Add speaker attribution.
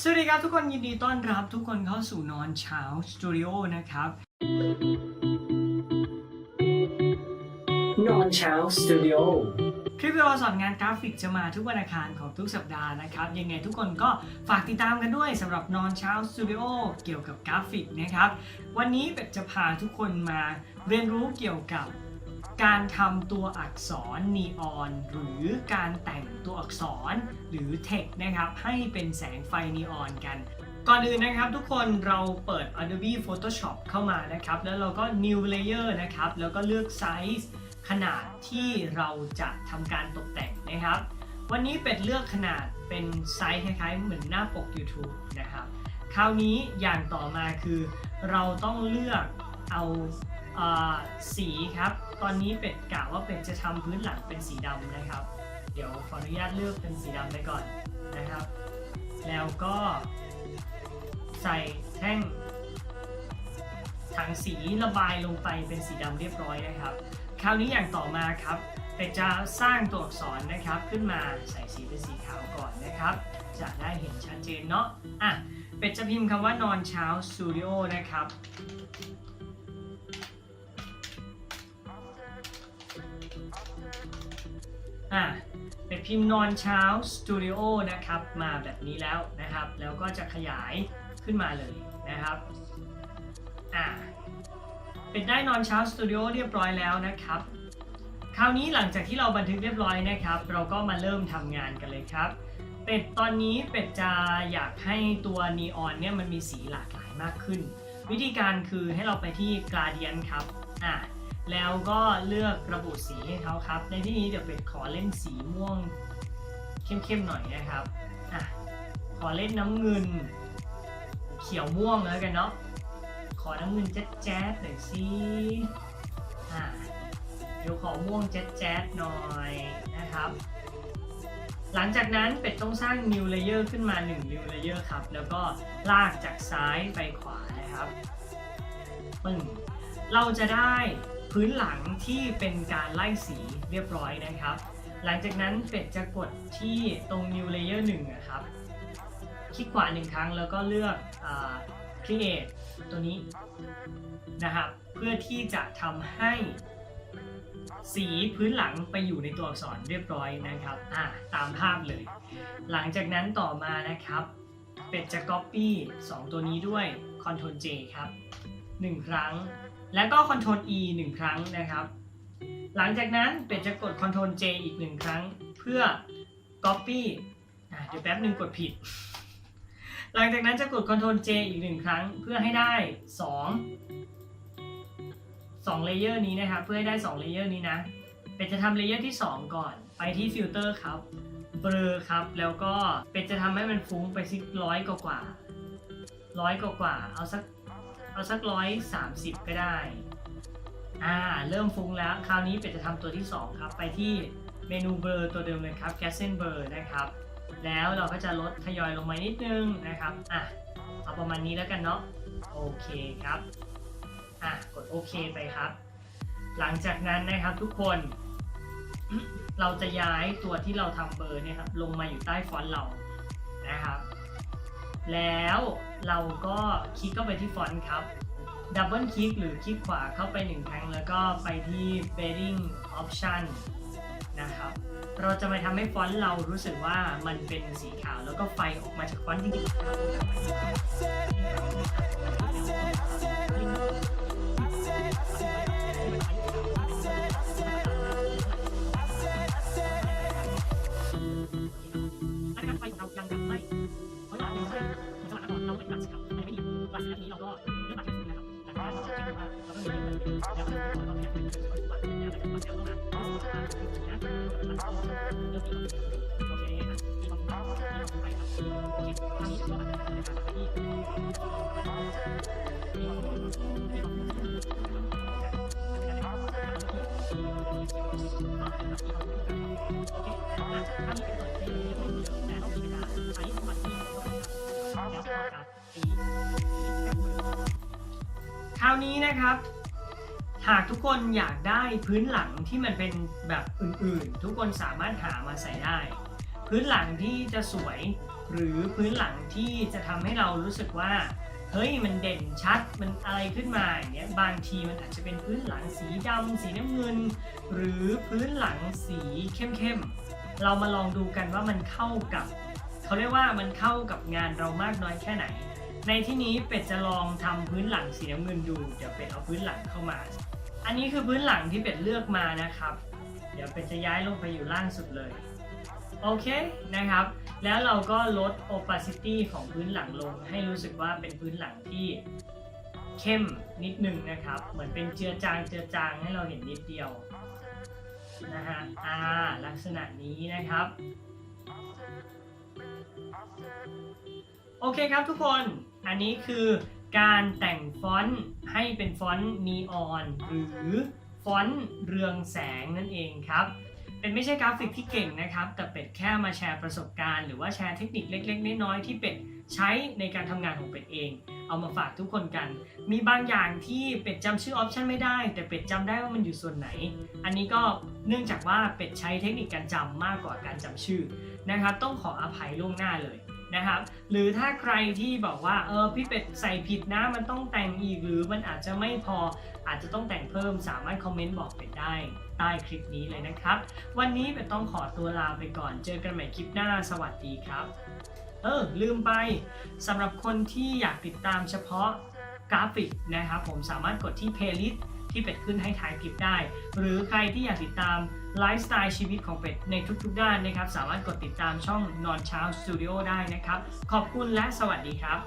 Speaker 1: สวัสดีครับทุกคนยินดีต้อนรับทุกคนเข้าสู่นอนเช้าสตูดิโอนะครับ นอนเช้าสตูดิโอคลิปวิดีโอสอนงานกราฟิกจะมาทุกวันอังคารของทุกสัปดาห์นะครับ ยังไงทุกคนก็ฝากติดตามกันด้วยสำหรับนอนเช้าสตูดิโอเกี่ยวกับกราฟิกนะครับ วันนี้เป็ดจะพาทุกคนมาเรียนรู้เกี่ยวกับ การทำตัวอักษรนีออน หรือการแต่งตัวอักษรหรือเทคนะครับ ให้เป็นแสงไฟนีออนกัน ก่อนอื่นนะครับทุกคนเราเปิด Adobe Photoshop เข้ามานะครับ แล้วเราก็ New Layer นะครับ แล้วก็เลือกไซส์ขนาดที่เราจะทำการตกแต่งนะครับ วันนี้เป็ดเลือกขนาดเป็นไซส์คล้ายๆ เหมือนหน้าปก YouTube นะครับ คราวนี้อย่างต่อมาคือ เราต้องเลือกเอาอ่า สีครับ ตอนนี้เป็ดกะว่าเป็ดจะทำพื้นหลังเป็นสีดำนะครับ เดี๋ยวขออนุญาตเลือกเป็นสีดำไปก่อนนะครับ แล้วก็ใส่แท่งถังสีระบายลงไปเป็นสีดำเรียบร้อยนะครับ คราวนี้อย่างต่อมาครับเป็ดจะสร้างตัวอักษรนะครับขึ้นมาใส่สีเป็นสีขาวก่อนนะครับ จะได้เห็นชัดเจนเนาะอะเป็ดจะพิมพ์คำว่านอนเช้าสตูดิโอนะครับ อะเป็ดพิมพ์นอนเช้าสตูดิโอนะครับ มาแบบนี้แล้วนะครับ แล้วก็จะขยายขึ้นมาเลยนะครับอะเป็ดได้นอนเช้าสตูดิโอเรียบร้อยแล้วนะครับ คราวนี้หลังจากที่เราบันทึกเรียบร้อยนะครับ เราก็มาเริ่มทำงานกันเลยครับ เป็ดตอนนี้เป็ดจะอยากให้ตัวนีออนเนี่ยมันมีสีหลากหลายมากขึ้น วิธีการคือให้เราไปที่ Gradient ครับอะ แล้วก็เลือกระบุสีให้เขาครับ ในที่นี้เดี๋ยวเป็ดขอเล่นสีม่วงเข้มๆหน่อยนะครับอะขอเล่นน้ำเงิน เขียวม่วงแล้วกันเนาะขอน้ำเงินแจ๊ดๆหน่อยสิอะเดี๋ยวขอม่วงแจ๊ดๆหน่อยนะครับ หลังจากนั้นเป็ดต้องสร้าง new layer ขึ้นมา 1 new layer ครับ แล้วก็ลากจากซ้ายไปขวานะครับปึ้งเราจะได้ พื้นหลังที่เป็นการไล่สีเรียบร้อยนะครับ หลังจากนั้นเป็ดจะกดที่ตรง new layer 1นะครับ คลิกขวาหนึ่งครั้งแล้วก็เลือก create ตัวนี้นะครับ เพื่อที่จะทำให้สีพื้นหลังไปอยู่ในตัวอักษรเรียบร้อยนะครับอ่าตามภาพเลย หลังจากนั้นต่อมานะครับ เป็ดจะ copy 2 ตัวนี้ด้วย Ctrl J ครับ 1 ครั้ง แล้วก็ Ctrl E 1 ครั้งนะครับ หลังจากนั้นเป็ดจะกด Ctrl J อีก 1 ครั้ง เพื่อ copy อ่าเดี๋ยวแป๊บหนึ่งกดผิด หลังจากนั้นจะกด Ctrl J อีก 1 ครั้งเพื่อให้ได้ 2 2เลเยอร์นี้นะครับ เพื่อให้ได้2เลเยอร์นี้นะ เป็ดจะทำเลเยอร์ที่ 2 ก่อน ไปที่ฟิลเตอร์ครับเบลอครับ แล้วก็เป็ดจะทำให้มันฟุ้งไปสักร้อยกว่าร้อยกว่า เอาสัก เอาสักร้อยสามสิบก็ได้ อ่า เริ่มฟุ้งแล้ว คราวนี้เป็ดจะทำตัวที่ 2 ครับ ไปที่เมนูเบลอตัวเดิมเลยครับ c a s t l e Blur นะครับ แล้วเราก็จะลดทยอยลงมานิดนึงนะครับ อะ เอาประมาณนี้แล้วกันเนาะ โอเคครับ อะ กดโอเคไปครับ หลังจากนั้นนะครับทุกคน เราจะย้ายตัวที่เราทำเบอร์เนี่ยครับ ลงมาอยู่ใต้ฟอนต์เรา นะครับ แล้วเราก็คลิกเข้าไปที่ฟอนต์ครับดับเบิลคลิกหรือคลิกขวาเข้าไปหนึ่งครั้ง แล้วก็ไปที่ bedding option นะครับ เราจะไปทำให้ฟอนต์เรารู้สึกว่ามันเป็นสีขาวแล้วก็ไฟออกมาจากฟอนต์จริงๆ คราวนี้นะครับ หากทุกคนอยากได้พื้นหลังที่มันเป็นแบบอื่นๆ ทุกคนสามารถหามาใส่ได้ พื้นหลังที่จะสวยหรือพื้นหลังที่จะทำให้เรารู้สึกว่าเฮ้ยมันเด่นชัดมันอะไรขึ้นมาอย่างเงี้ยบางทีมันอาจจะเป็นพื้นหลังสีดำสีน้ำเงิน หรือพื้นหลังสีเข้มๆเรามาลองดูกันว่ามันเข้ากับเขาเรียกว่ามันเข้ากับงานเรามากน้อยแค่ไหน ในที่นี้เป็ดจะลองทำพื้นหลังสีน้ำเงินดูเดี๋ยวเป็ดเอาพื้นหลังเข้ามา อันนี้คือพื้นหลังที่เป็ดเลือกมานะครับ เดี๋ยวเป็ดจะย้ายลงไปอยู่ล่างสุดเลย โอเคนะครับ แล้วเราก็ลด opacity ของพื้นหลังลง ให้รู้สึกว่าเป็นพื้นหลังที่เข้มนิดนึงนะครับ เหมือนเป็นเจือจางเจือจางให้เราเห็นนิดเดียวนะฮะอ่าลักษณะนี้นะครับ โอเคครับทุกคน อันนี้คือการแต่งฟอนต์ให้เป็นฟอนต์นีออนหรือฟอนต์เรืองแสงนั่นเองครับ เป็นไม่ใช่กราฟิกที่เก่งนะครับ แต่เป็ดแค่มาแชร์ประสบการณ์ หรือว่าแชร์เทคนิคเล็กๆน้อยๆที่เป็ดใช้ในการทำงานของเป็ดเอง เอามาฝากทุกคนกัน มีบางอย่างที่เป็ดจำชื่อออปชันไม่ได้ แต่เป็ดจำได้ว่ามันอยู่ส่วนไหน อันนี้ก็เนื่องจากว่าเป็ดใช้เทคนิคการจำมากกว่าการจำชื่อนะครับ ต้องขออภัยล่วงหน้าเลย นะครับ หรือถ้าใครที่บอกว่าเออพี่เป็ดใส่ผิดนะมันต้องแต่งอีกหรือมันอาจจะไม่พออาจจะต้องแต่งเพิ่มสามารถคอมเมนต์บอกเป็ดได้ใต้คลิปนี้เลยนะครับ วันนี้เป็ดต้องขอตัวลาไปก่อน เจอกันใหม่คลิปหน้าสวัสดีครับเออลืมไปสำหรับคนที่อยากติดตามเฉพาะกราฟิกนะครับ ผมสามารถกดที่ playlist ที่เป็ดขึ้นให้ท้ายคลิปได้ หรือใครที่อยากติดตามไลฟ์สไตล์ชีวิตของเป็ดในทุกๆด้านนะครับ สามารถกดติดตามช่องนอนเช้าสตูดิโอได้นะครับ ขอบคุณและสวัสดีครับ